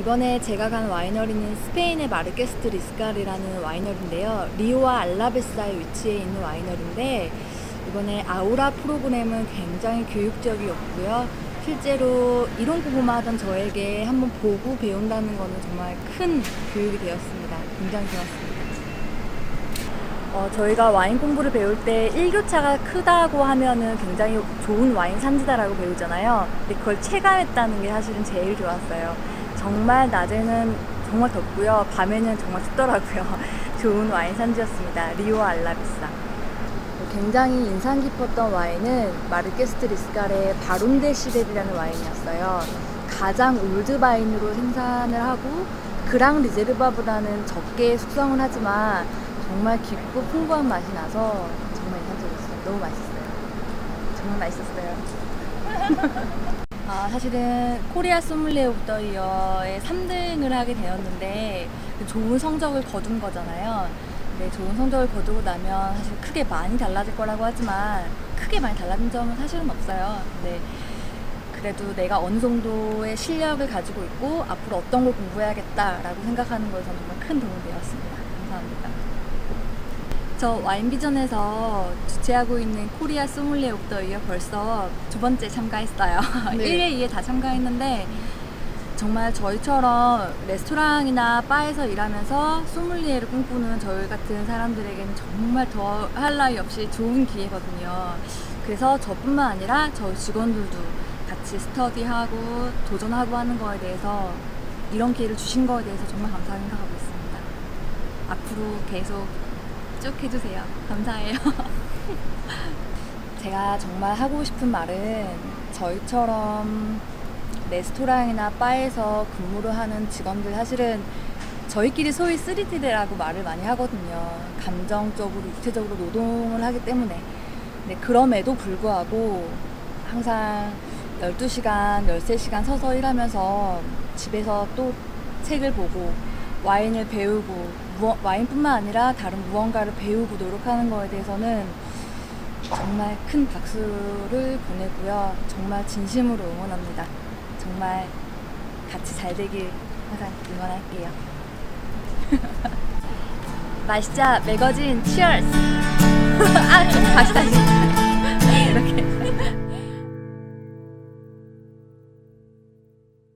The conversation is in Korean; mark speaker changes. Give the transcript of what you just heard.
Speaker 1: 이번에 제가 간 와이너리는 스페인의 마르케스트 리스카르라는 와이너리인데요. 리오와 알라베사에 위치해 있는 와이너리인데 이번에 아우라 프로그램은 굉장히 교육적이었고요. 실제로 이론 공부만 하던 저에게 한번 보고 배운다는 거는 정말 큰 교육이 되었습니다. 굉장히 좋았습니다. 어, 저희가 와인 공부를 배울 때 일교차가 크다고 하면은 굉장히 좋은 와인 산지다라고 배우잖아요. 근데 그걸 체감했다는 게 사실은 제일 좋았어요. 정말 낮에는 정말 덥고요. 밤에는 정말 춥더라고요. 좋은 와인 산지였습니다. 리오 알라비사. 굉장히 인상 깊었던 와인은 마르케스트 리스칼의 바론데 시델이라는 와인이었어요. 가장 올드 바인으로 생산을 하고 그랑 리제르바보다는 적게 숙성을 하지만 정말 깊고 풍부한 맛이 나서 정말 인상적이었어요. 너무 맛있어요. 정말 맛있었어요. 아, 사실은 코리아 소믈리에 오브 더 이어에 3등을 하게 되었는데 그 좋은 성적을 거둔 거잖아요. 근데 좋은 성적을 거두고 나면 사실 크게 많이 달라질 거라고 하지만 크게 많이 달라진 점은 사실은 없어요. 근데 그래도 내가 어느 정도의 실력을 가지고 있고 앞으로 어떤 걸 공부해야겠다라고 생각하는 것에 정말 큰 도움이 되었습니다. 감사합니다. 저 와인 비전에서 주최하고 있는 코리아 소믈리에 오브 더 이어 벌써 두 번째 참가했어요.
Speaker 2: 네.
Speaker 1: 1회, 2회 다 참가했는데 정말 저희처럼 레스토랑이나 바에서 일하면서 소믈리에를 꿈꾸는 저희 같은 사람들에게는 정말 더 할 나위 없이 좋은 기회거든요. 그래서 저뿐만 아니라 저희 직원들도 같이 스터디하고 도전하고 하는 거에 대해서 이런 기회를 주신 거에 대해서 정말 감사하게 생각하고 있습니다. 앞으로 계속 쭉 해주세요. 감사해요. 제가 정말 하고 싶은 말은 저희처럼 레스토랑이나 바에서 근무를 하는 직원들 사실은 저희끼리 소위 쓰리티드라고 말을 많이 하거든요. 감정적으로, 육체적으로 노동을 하기 때문에. 근데 그럼에도 불구하고 항상 12시간, 13시간 서서 일하면서 집에서 또 책을 보고 와인을 배우고 무언- 와인뿐만 아니라 다른 무언가를 배우고 노력하는 거에 대해서는 정말 큰 박수를 보내고요. 정말 진심으로 응원합니다. 정말 같이 잘 되길 항상 응원할게요. 마시자 매거진 치얼스! 아, 다시 다시.